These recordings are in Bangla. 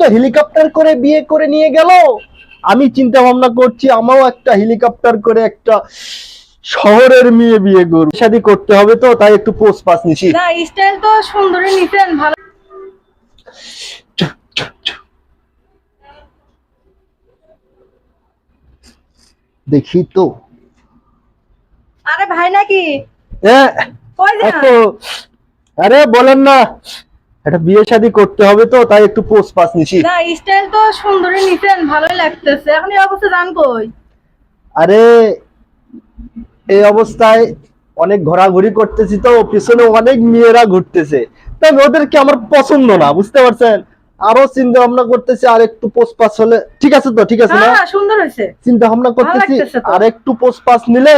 তো হেলিকপ্টার করে বিয়ে করে নিয়ে গেল। আমি চিন্তা ভাবনা করছি আমারও একটা হেলিকপ্টার করে একটা শহরের মেয়ে বিয়ে করব। শাদি করতে হবে তো তাই একটু পোস্ট পাস নিছি। না স্টাইল তো সুন্দরী নিছেন ভালো। দেখি তো। আরে ভাই নাকি? আরে বলেন না। একটা বিয়ে শাদি করতে হবে তো তাই একটু পোস্ট পাস নিছি। না স্টাইল তো সুন্দরী নিছেন ভালোই লাগতেছে। এখন এই অবস্থা জান কই? আরে এই অবস্থায় অনেক ঘোরাঘুরি করতেছি তো পিছনে অনেক মেয়েরা ঘুরতেছে। তাই ওদেরকে আমার পছন্দ না বুঝতে পারছেন? আরও চিন্তা ভাবনা করতেছি আর একটু পোস্ট পাস হলে ঠিক আছে তো ঠিক আছে না? হ্যাঁ, সুন্দর হয়েছে। চিন্তা ভাবনা করতেছি আর একটু পোস্ট পাস নিলে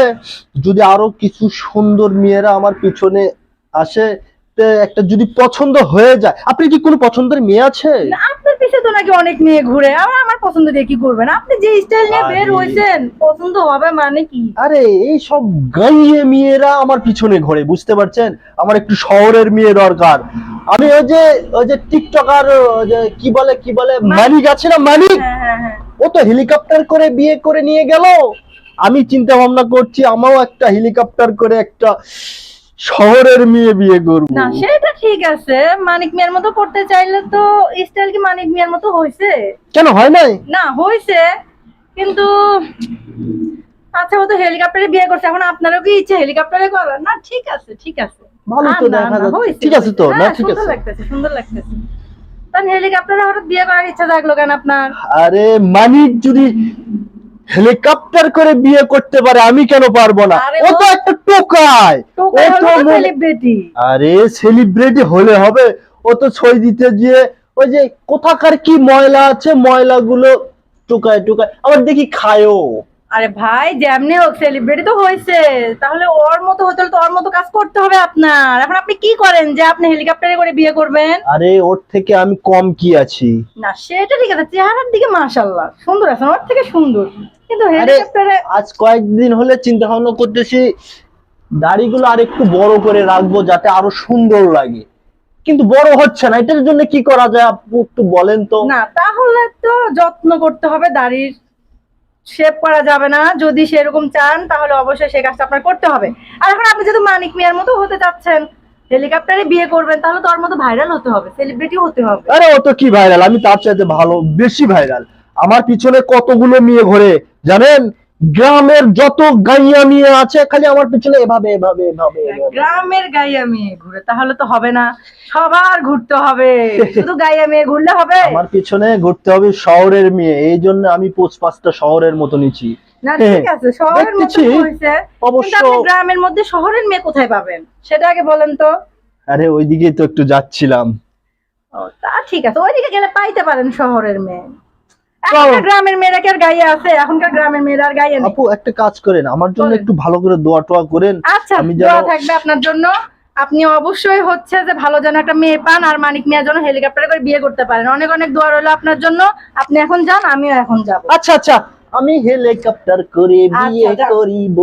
যদি আরও কিছু সুন্দর মেয়েরা আমার পিছনে আসে একটা যদি পছন্দ হয়ে যায় আপনি কি কোনো পছন্দের মেয়ে আছে? না, আপনার পিছে তো নাকি অনেক মেয়ে ঘুরে। আমার আমার পছন্দ দিয়ে কি করবেন? আপনি যে স্টাইল নিয়ে বের আরে। হয়েছেন পছন্দ হবে মানে কি? আরে এই সব গাইয়ে মেয়েরা আমার পিছনে ঘোরে বুঝতে পারছেন? আমার একটু শহরের মেয়ে দরকার। আমি ওই যে ওই যে টিকটকার কি বলে কি বলে মানিক। আছে না মানিক? হ্যাঁ হ্যাঁ হ্যাঁ। ও তো হেলিকপ্টার করে বিয়ে করে নিয়ে গেল। আমি চিন্তা ভাবনা করছি আমারও একটা হেলিকপ্টার করে একটা শহরের মেয়ে বিয়ে করব। না সেটা ঠিক আছে। মানিক মিয়ার মতো করতে চাইলে তো স্টাইল কি মানিক মিয়ার মতো হয়েছে কেন হয় নাই? না হয়েছে কিন্তু আচ্ছা ও তো হেলিকপ্টারে বিয়ে করছে। এখন আপনারও কি ইচ্ছে হেলিকপ্টারে করার? না ঠিক আছে ঠিক আছে। ভালোই তো দেখা যাচ্ছে। ঠিক আছে তো, না, হ্যাঁ, ঠিক সুন্দর আছে। লাগতেছে সুন্দর লাগতেছে। তাহলে হেলিকপ্টারে হঠাৎ বিয়ে করার ইচ্ছা জাগলো কেন আপনার? আরে মানিক যদি হেলিকপ্টার করে বিয়ে করতে পারে আমি কেন পারব না? ও তো একটা টোকায় ও তো সেলিব্রিটি আরে সেলিব্রিটি হলে হবে। ও তো ছয় দিতে গিয়ে ওই যে কোথাকার কি ময়লা আছে ময়লাগুলো টুকায় টুকায়। আবার দেখি খায়ও। আরে ভাই যেমনি হোক সেলিব্রিটি তো হয়েছে। তাহলে ওর মতো হতে হলে তো ওর মতো কাজ করতে হবে আপনার। এখন আপনি কি করেন যে আপনি হেলিকপ্টারে করে বিয়ে করবেন? আরে ওর থেকে আমি কম কি আছি? না সেটা ঠিক আছে। চেহারার দিকে মাশাল্লাহ সুন্দর আছে ওর থেকে সুন্দর। কিন্তু হেলিকপ্টারে আজ কয়েকদিন হলে চিন্তা ভাবনা করতেছি দাড়িগুলো আর একটু বড় করে রাখব যাতে আরও সুন্দর লাগে। কিন্তু বড় হচ্ছে না এটার জন্য কি করা যায় আপু একটু বলেন তো? না তাহলে তো যত্ন করতে হবে দাড়ির শেপ করা যাবে না। যদি সেরকম চান তাহলে অবশ্যই সে কাজটা আপনার করতে হবে। আর এখন আপনি যেহেতু মানিক মিয়ার মতো হতে চাচ্ছেন হেলিকপ্টারে বিয়ে করবেন তাহলে তো ওর মতো ভাইরাল হতে হবে সেলিব্রিটি হতে হবে। আরে ও তো কি ভাইরাল আমি তার চাইতে ভালো বেশি ভাইরাল আমার পিছনে কতগুলো মেয়ে ঘোরে জানেন গ্রামের যত গাইয়া মেয়ে আছে খালি আমার পিছনে এভাবে এভাবে এভাবে। গ্রামের গাইয়া মেয়ে ঘুরে তাহলে তো হবে না। সবার ঘুরতে হবে। শুধু গাইয়া মেয়ে ঘুরলে হবে? আমার পিছনে ঘুরতে হবে শহরের মেয়ে। এই জন্য আমি পোস্ট পাঁচটা শহরের মতো নিচ্ছি। না ঠিক আছে শহরের মতো দেখতেছি, অবশ্য- গ্রামের মধ্যে শহরের মেয়ে কোথায় পাবেন? সেটা আগে বলেন তো। আরে ওইদিকেই তো একটু যাচ্ছিলাম। ও, তা ঠিক আছে ওইদিকে গেলে পাইতে পারেন শহরের মেয়ে। গ্রামের মেয়েরা কি আর গাইয়া আছে? এখনকার গ্রামের মেয়েরা আর গাইয়া আপু একটা কাজ করেন আমার জন্য একটু ভালো করে দোয়া টোয়া করেন। আচ্ছা দোয়া থাকবে আপনার জন্য। আপনি অবশ্যই হচ্ছে যে ভালো যেন একটা মেয়ে পান আর মানিক মিয়ার জন্য হেলিকপ্টারে করে বিয়ে করতে পারেন। অনেক অনেক দোয়া রইল আপনার জন্য। আপনি এখন যান আমিও এখন যাব। আচ্ছা আচ্ছা। আমি হেলিকপ্টার করে বিয়ে আচ্ছা, করিব।